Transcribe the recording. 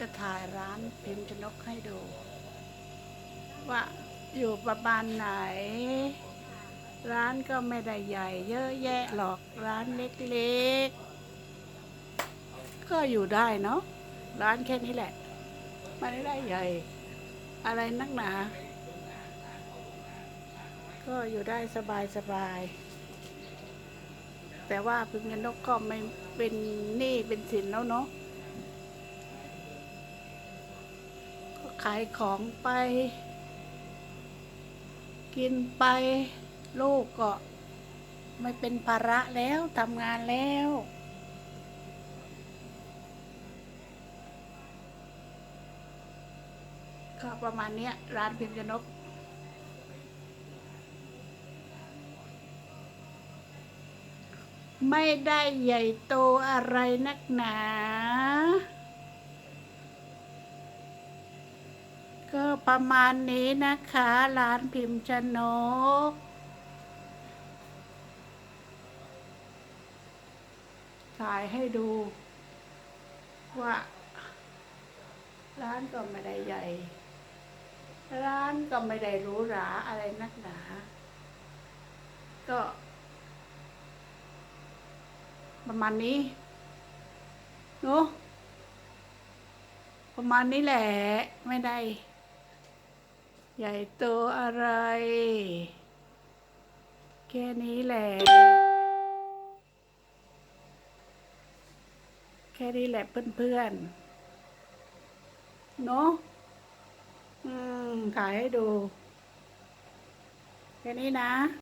จะถ่ายร้านพิมพ์ชนกให้ดู ว่าอยู่ประมาณไหน ร้านก็ไม่ได้ใหญ่เยอะแยะหรอกร้านเล็กๆ ก็อยู่ได้เนาะร้านแค่นี้แหละไม่ได้ใหญ่ อะไรนักหนา ก็อยู่ได้สบายสบายๆแต่ว่าพิมพ์ชนกก็ไม่เป็นหนี้เป็นสินแล้วเนาะ ก็ขายของไป กินไป ลูกก็ ไม่เป็นภาระแล้วทำงานแล้ว ก็ประมาณนี้ร้านพิมพ์ชนกไม่ได้ใหญ่โตอะไรนักหนา ก็ ประมาณนี้นะคะร้านพิมพ์ชนก ถ่ายให้ดู ว่า ร้านก็ไม่ได้ใหญ่ ร้านก็ไม่ได้หรูหราอะไรนักหนา ก็ ประมาณนี้เนอะประมาณนี้แหละ ไม่ได้ ใหญ่โตอะไร แค่นี้แหละ แค่นี้แหละเพื่อนๆ เนอะอืมถ่ายให้ดู แค่นี้นะ